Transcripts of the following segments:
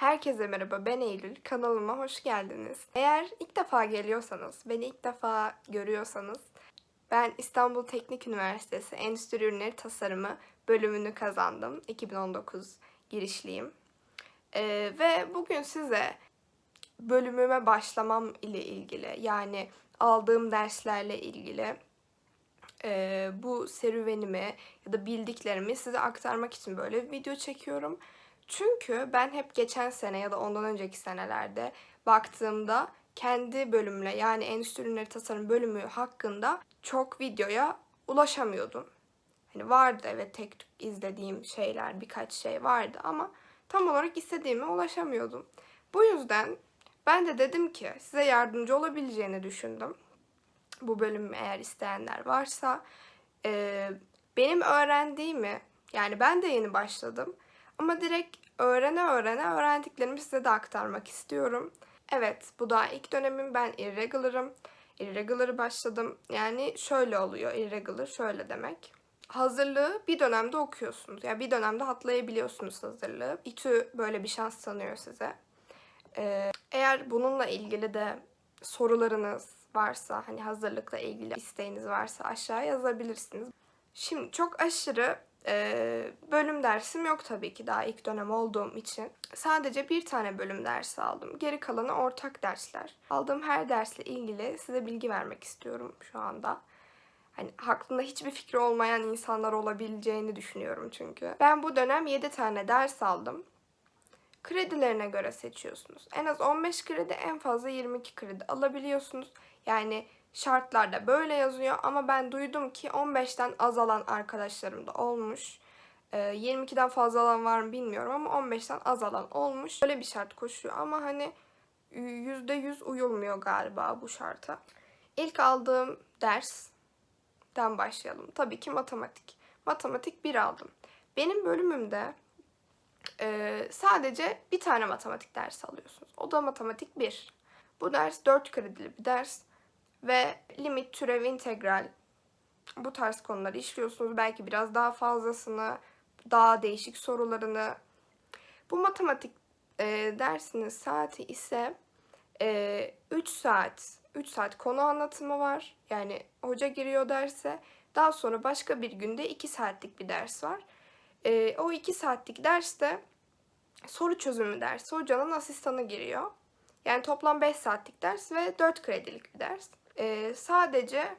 Herkese merhaba ben Eylül. Kanalıma hoş geldiniz. Eğer ilk defa geliyorsanız, beni ilk defa görüyorsanız ben İstanbul Teknik Üniversitesi Endüstri Ürünleri Tasarımı bölümünü kazandım. 2019 girişliyim. Ee, ve bugün size bölümüme başlamam ile ilgili yani aldığım derslerle ilgili e, bu serüvenimi ya da bildiklerimi size aktarmak için böyle bir video çekiyorum. Çünkü ben hep geçen sene ya da ondan önceki senelerde baktığımda kendi bölümle yani endüstri ürünleri tasarım bölümü hakkında çok videoya ulaşamıyordum. Hani vardı evet tek tük izlediğim şeyler birkaç şey vardı ama tam olarak istediğime ulaşamıyordum. Bu yüzden ben de dedim ki size yardımcı olabileceğini düşündüm. Bu bölümü eğer isteyenler varsa e, benim öğrendiğimi yani ben de yeni başladım ama direkt öğrene öğrene öğrendiklerimi size de aktarmak istiyorum. Evet bu da ilk dönemim ben irregular'ım. Irregular'ı başladım. Yani şöyle oluyor irregular şöyle demek. Hazırlığı bir dönemde okuyorsunuz. Yani bir dönemde atlayabiliyorsunuz hazırlığı. İTÜ böyle bir şans tanıyor size. Ee, eğer bununla ilgili de sorularınız varsa hani hazırlıkla ilgili isteğiniz varsa aşağıya yazabilirsiniz. Şimdi çok aşırı e, bölüm dersim yok tabii ki daha ilk dönem olduğum için. Sadece bir tane bölüm dersi aldım. Geri kalanı ortak dersler. Aldığım her dersle ilgili size bilgi vermek istiyorum şu anda. Hani aklında hiçbir fikri olmayan insanlar olabileceğini düşünüyorum çünkü. Ben bu dönem 7 tane ders aldım. Kredilerine göre seçiyorsunuz. En az 15 kredi, en fazla 22 kredi alabiliyorsunuz. Yani şartlarda böyle yazıyor ama ben duydum ki 15'ten az alan arkadaşlarım da olmuş. Ee, 22'den fazla alan var mı bilmiyorum ama 15'ten az alan olmuş. Böyle bir şart koşuyor ama hani %100 uyulmuyor galiba bu şarta. İlk aldığım dersten başlayalım. Tabii ki matematik. Matematik 1 aldım. Benim bölümümde e, sadece bir tane matematik dersi alıyorsunuz. O da matematik 1. Bu ders 4 kredili bir ders ve limit, türev, integral bu tarz konuları işliyorsunuz. Belki biraz daha fazlasını, daha değişik sorularını. Bu matematik e, dersinin saati ise e, 3 saat. 3 saat konu anlatımı var. Yani hoca giriyor derse. Daha sonra başka bir günde 2 saatlik bir ders var. E, o 2 saatlik derste soru çözümü dersi. Hocanın asistanı giriyor. Yani toplam 5 saatlik ders ve 4 kredilik bir ders. Ee, sadece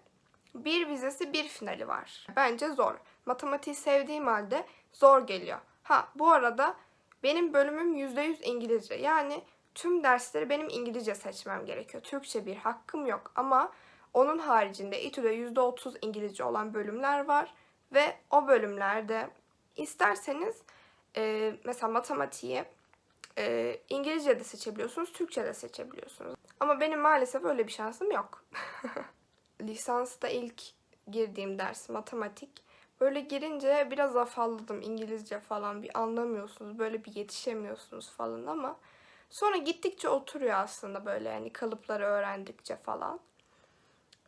bir vizesi bir finali var. Bence zor. Matematiği sevdiğim halde zor geliyor. Ha bu arada benim bölümüm %100 İngilizce. Yani tüm dersleri benim İngilizce seçmem gerekiyor. Türkçe bir hakkım yok ama onun haricinde İTÜ'de %30 İngilizce olan bölümler var ve o bölümlerde isterseniz e, mesela matematiği e, İngilizce de seçebiliyorsunuz, Türkçe de seçebiliyorsunuz. Ama benim maalesef öyle bir şansım yok. Lisansta ilk girdiğim ders matematik. Böyle girince biraz afalladım İngilizce falan bir anlamıyorsunuz, böyle bir yetişemiyorsunuz falan ama sonra gittikçe oturuyor aslında böyle yani kalıpları öğrendikçe falan.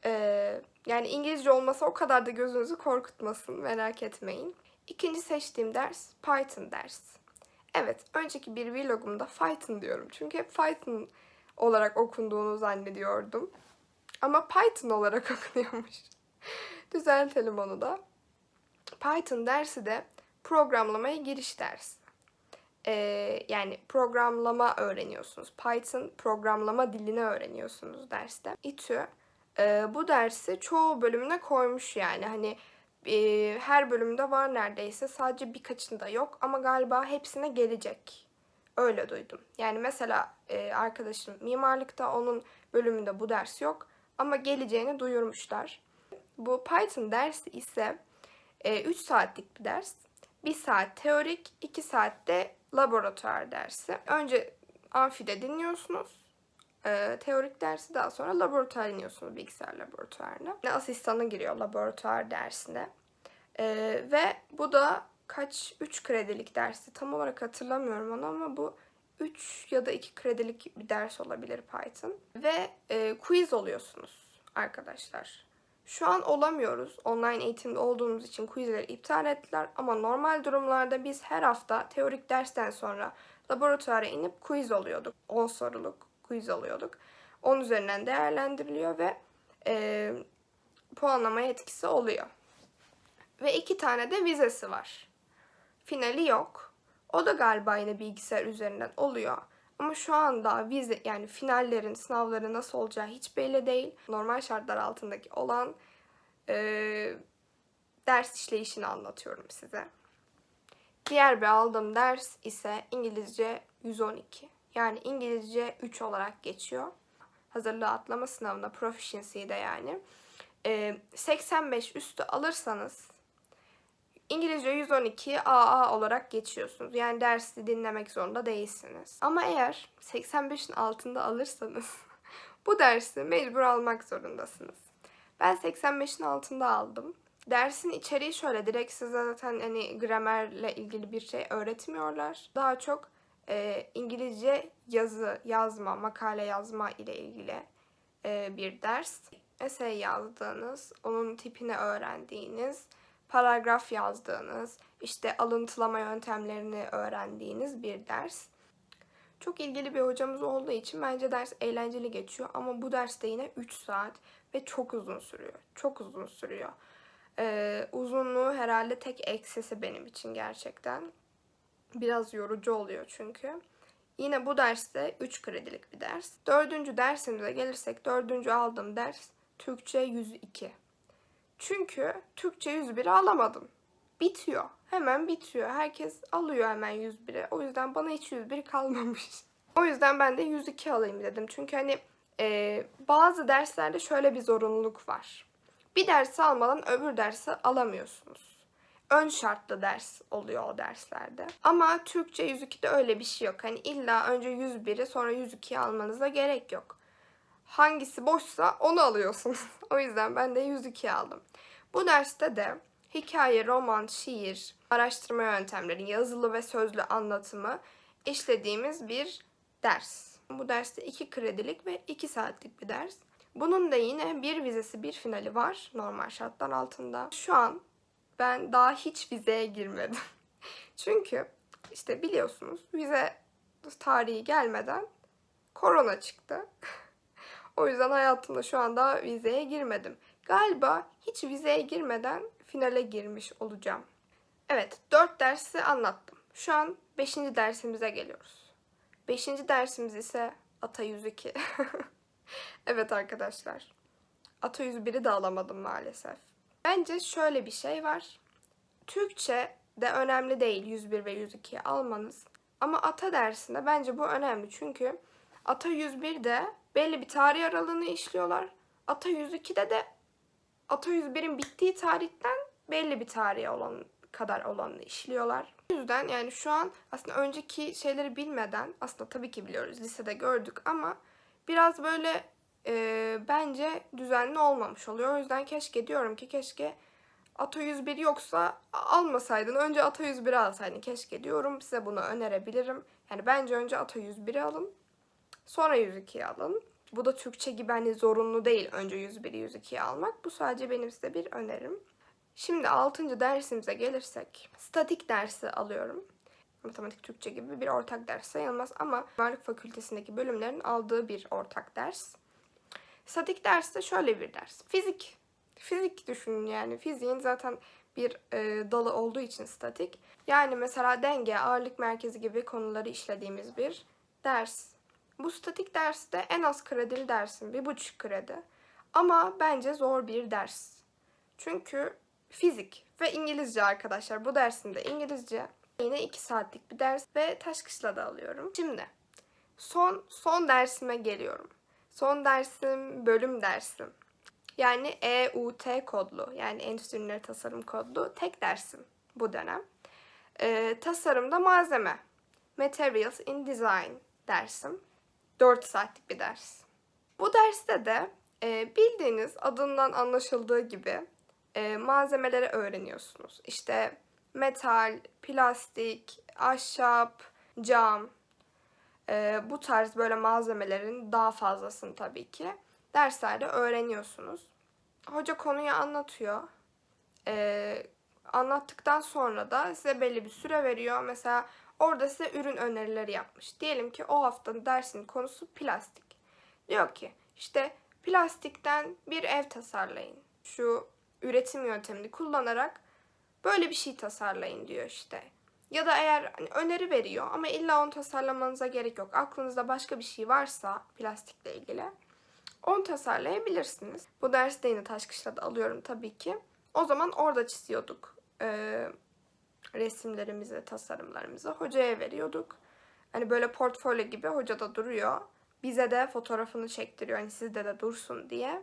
Ee, yani İngilizce olmasa o kadar da gözünüzü korkutmasın merak etmeyin. İkinci seçtiğim ders Python dersi. Evet, önceki bir vlogumda Python diyorum. Çünkü hep Python olarak okunduğunu zannediyordum. Ama Python olarak okunuyormuş. Düzeltelim onu da. Python dersi de programlamaya giriş dersi. Ee, yani programlama öğreniyorsunuz. Python programlama dilini öğreniyorsunuz derste. İTÜ e, bu dersi çoğu bölümüne koymuş yani. Hani e, her bölümde var neredeyse. Sadece birkaçında yok ama galiba hepsine gelecek. Öyle duydum. Yani mesela e, arkadaşım mimarlıkta onun bölümünde bu ders yok ama geleceğini duyurmuşlar. Bu Python dersi ise e, 3 saatlik bir ders. 1 saat teorik, 2 saatte laboratuvar dersi. Önce amfide dinliyorsunuz. E, teorik dersi daha sonra laboratuvar dinliyorsunuz bilgisayar laboratuvarına. Asistanı giriyor laboratuvar dersine. E, ve bu da kaç 3 kredilik dersi tam olarak hatırlamıyorum onu ama bu 3 ya da 2 kredilik bir ders olabilir Python. Ve e, quiz oluyorsunuz arkadaşlar. Şu an olamıyoruz. Online eğitimde olduğumuz için quizleri iptal ettiler ama normal durumlarda biz her hafta teorik dersten sonra laboratuvara inip quiz oluyorduk. 10 soruluk quiz oluyorduk. 10 üzerinden değerlendiriliyor ve e, puanlamaya etkisi oluyor. Ve iki tane de vizesi var. Finali yok. O da galiba yine bilgisayar üzerinden oluyor. Ama şu anda vize yani finallerin, sınavların nasıl olacağı hiç belli değil. Normal şartlar altındaki olan e, ders işleyişini anlatıyorum size. Diğer bir aldığım ders ise İngilizce 112. Yani İngilizce 3 olarak geçiyor. Hazırlığı atlama sınavına proficiency'de yani. E, 85 üstü alırsanız İngilizce 112 AA olarak geçiyorsunuz. Yani dersi dinlemek zorunda değilsiniz. Ama eğer 85'in altında alırsanız bu dersi mecbur almak zorundasınız. Ben 85'in altında aldım. Dersin içeriği şöyle direkt size zaten hani gramerle ilgili bir şey öğretmiyorlar. Daha çok e, İngilizce yazı yazma, makale yazma ile ilgili e, bir ders. Essay yazdığınız, onun tipini öğrendiğiniz, paragraf yazdığınız, işte alıntılama yöntemlerini öğrendiğiniz bir ders. Çok ilgili bir hocamız olduğu için bence ders eğlenceli geçiyor ama bu derste yine 3 saat ve çok uzun sürüyor. Çok uzun sürüyor. Ee, uzunluğu herhalde tek eksisi benim için gerçekten. Biraz yorucu oluyor çünkü. Yine bu derste 3 kredilik bir ders. Dördüncü dersimize gelirsek dördüncü aldığım ders Türkçe 102. Çünkü Türkçe 101'i alamadım. Bitiyor. Hemen bitiyor. Herkes alıyor hemen 101'i. O yüzden bana hiç 101 kalmamış. O yüzden ben de 102 alayım dedim. Çünkü hani e, bazı derslerde şöyle bir zorunluluk var. Bir dersi almadan öbür dersi alamıyorsunuz. Ön şartlı ders oluyor o derslerde. Ama Türkçe 102'de öyle bir şey yok. Hani illa önce 101'i sonra 102'yi almanıza gerek yok. Hangisi boşsa onu alıyorsunuz. o yüzden ben de 102 aldım. Bu derste de hikaye, roman, şiir, araştırma yöntemleri, yazılı ve sözlü anlatımı işlediğimiz bir ders. Bu derste 2 kredilik ve 2 saatlik bir ders. Bunun da yine bir vizesi, bir finali var normal şartlar altında. Şu an ben daha hiç vizeye girmedim. Çünkü işte biliyorsunuz vize tarihi gelmeden korona çıktı. o yüzden hayatımda şu anda vizeye girmedim. Galiba hiç vizeye girmeden finale girmiş olacağım. Evet, 4 dersi anlattım. Şu an 5. dersimize geliyoruz. 5. dersimiz ise Ata 102. evet arkadaşlar. Ata 101'i de alamadım maalesef. Bence şöyle bir şey var. Türkçe de önemli değil 101 ve 102'yi almanız. Ama ata dersinde bence bu önemli. Çünkü ata 101'de belli bir tarih aralığını işliyorlar. Ata 102'de de ata 101'in bittiği tarihten belli bir tarihe olan kadar olanını işliyorlar. O yüzden yani şu an aslında önceki şeyleri bilmeden aslında tabii ki biliyoruz lisede gördük ama biraz böyle e, bence düzenli olmamış oluyor. O yüzden keşke diyorum ki keşke Ato 101 yoksa almasaydın. Önce Ato 101'i alsaydın. Keşke diyorum. Size bunu önerebilirim. Yani bence önce Ato 101'i alın. Sonra 102'yi alın. Bu da Türkçe gibi hani zorunlu değil önce 101'i 102'yi almak. Bu sadece benim size bir önerim. Şimdi 6. dersimize gelirsek statik dersi alıyorum. Matematik Türkçe gibi bir ortak ders sayılmaz ama Varlık Fakültesindeki bölümlerin aldığı bir ortak ders. Statik ders de şöyle bir ders. Fizik. Fizik düşünün yani. Fiziğin zaten bir e, dalı olduğu için statik. Yani mesela denge, ağırlık merkezi gibi konuları işlediğimiz bir ders. Bu statik derste en az kredili dersin. Bir buçuk kredi. Ama bence zor bir ders. Çünkü fizik ve İngilizce arkadaşlar. Bu dersimde İngilizce. Yine 2 saatlik bir ders ve taş da alıyorum. Şimdi son son dersime geliyorum. Son dersim bölüm dersim. Yani EUT kodlu yani Endüstri Ürünleri Tasarım kodlu tek dersim bu dönem. Ee, tasarımda malzeme. Materials in Design dersim. 4 saatlik bir ders. Bu derste de e, bildiğiniz adından anlaşıldığı gibi e, malzemeleri öğreniyorsunuz. İşte metal, plastik, ahşap, cam, e, bu tarz böyle malzemelerin daha fazlasını tabii ki derslerde öğreniyorsunuz. Hoca konuyu anlatıyor. E, anlattıktan sonra da size belli bir süre veriyor. Mesela Orada size ürün önerileri yapmış. Diyelim ki o haftanın dersin konusu plastik. Diyor ki işte plastikten bir ev tasarlayın. Şu üretim yöntemini kullanarak böyle bir şey tasarlayın diyor işte. Ya da eğer hani öneri veriyor ama illa onu tasarlamanıza gerek yok. Aklınızda başka bir şey varsa plastikle ilgili onu tasarlayabilirsiniz. Bu derste yine Taşkışla'da alıyorum tabii ki. O zaman orada çiziyorduk ee, resimlerimizi, tasarımlarımızı. Hocaya veriyorduk. Hani böyle portfolyo gibi hocada duruyor. Bize de fotoğrafını çektiriyor. Hani sizde de dursun diye.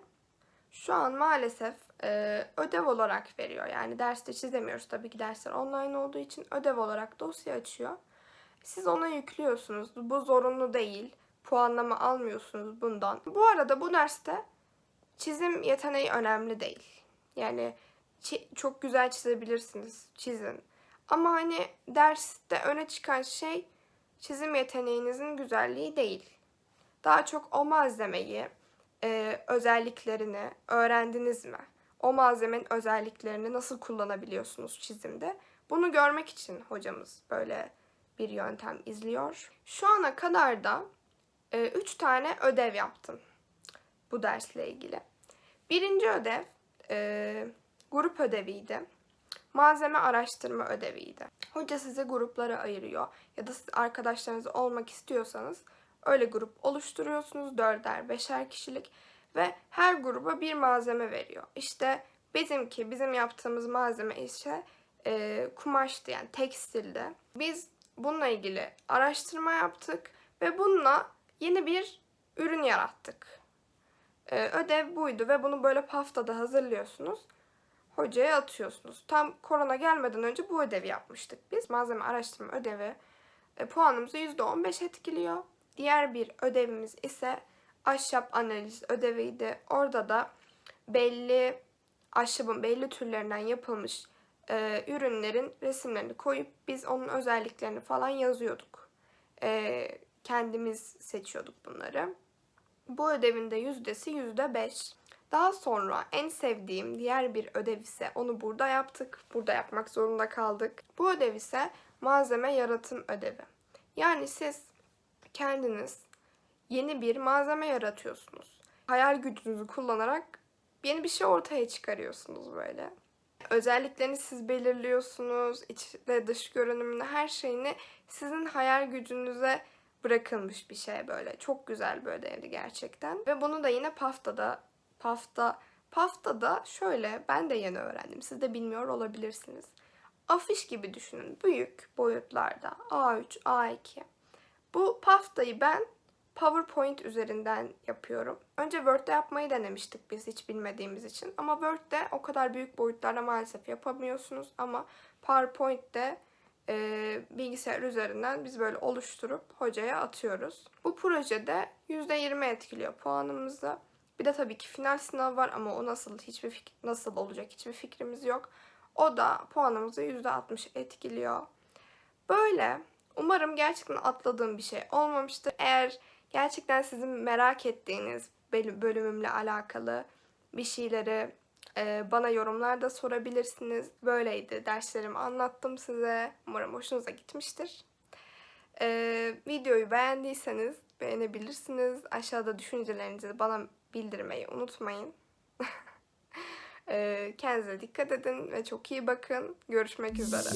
Şu an maalesef e, ödev olarak veriyor. Yani derste çizemiyoruz. Tabii ki dersler online olduğu için ödev olarak dosya açıyor. Siz ona yüklüyorsunuz. Bu zorunlu değil. Puanlama almıyorsunuz bundan. Bu arada bu derste çizim yeteneği önemli değil. Yani çok güzel çizebilirsiniz. Çizin. Ama hani derste öne çıkan şey çizim yeteneğinizin güzelliği değil. Daha çok o malzemeyi, e, özelliklerini öğrendiniz mi? O malzemenin özelliklerini nasıl kullanabiliyorsunuz çizimde? Bunu görmek için hocamız böyle bir yöntem izliyor. Şu ana kadar da 3 tane ödev yaptım bu dersle ilgili. Birinci ödev e, grup ödeviydi. Malzeme araştırma ödeviydi. Hoca size gruplara ayırıyor ya da siz arkadaşlarınız olmak istiyorsanız öyle grup oluşturuyorsunuz. Dörder, beşer kişilik ve her gruba bir malzeme veriyor. İşte bizimki, bizim yaptığımız malzeme ise e, kumaştı yani tekstilde. Biz bununla ilgili araştırma yaptık ve bununla yeni bir ürün yarattık. E, ödev buydu ve bunu böyle paftada hazırlıyorsunuz. Hocaya atıyorsunuz. Tam korona gelmeden önce bu ödevi yapmıştık biz. Malzeme araştırma ödevi e, puanımızı %15 etkiliyor. Diğer bir ödevimiz ise ahşap analiz ödeviydi. Orada da belli ahşabın belli türlerinden yapılmış e, ürünlerin resimlerini koyup biz onun özelliklerini falan yazıyorduk. E, kendimiz seçiyorduk bunları. Bu ödevin de yüzdesi yüzde beş. Daha sonra en sevdiğim diğer bir ödev ise onu burada yaptık. Burada yapmak zorunda kaldık. Bu ödev ise malzeme yaratım ödevi. Yani siz kendiniz yeni bir malzeme yaratıyorsunuz. Hayal gücünüzü kullanarak yeni bir şey ortaya çıkarıyorsunuz böyle. Özelliklerini siz belirliyorsunuz. İç ve dış görünümünü, her şeyini sizin hayal gücünüze bırakılmış bir şey böyle. Çok güzel bir ödevdi gerçekten. Ve bunu da yine PAF'ta PAF'ta PAF'ta şöyle ben de yeni öğrendim. Siz de bilmiyor olabilirsiniz. Afiş gibi düşünün. Büyük boyutlarda. A3, A2. Bu PAF'tayı ben PowerPoint üzerinden yapıyorum. Önce Word'de yapmayı denemiştik biz hiç bilmediğimiz için. Ama Word'de o kadar büyük boyutlarda maalesef yapamıyorsunuz. Ama PowerPoint'te e, bilgisayar üzerinden biz böyle oluşturup hocaya atıyoruz. Bu projede %20 etkiliyor puanımızı. Bir de tabii ki final sınav var ama o nasıl hiçbir nasıl olacak hiçbir fikrimiz yok. O da puanımızı %60 etkiliyor. Böyle umarım gerçekten atladığım bir şey olmamıştır. Eğer gerçekten sizin merak ettiğiniz bölümümle alakalı bir şeyleri e, bana yorumlarda sorabilirsiniz. Böyleydi. Derslerimi anlattım size. Umarım hoşunuza gitmiştir. E, videoyu beğendiyseniz beğenebilirsiniz. Aşağıda düşüncelerinizi bana bildirmeyi unutmayın. E, kendinize dikkat edin ve çok iyi bakın. Görüşmek üzere.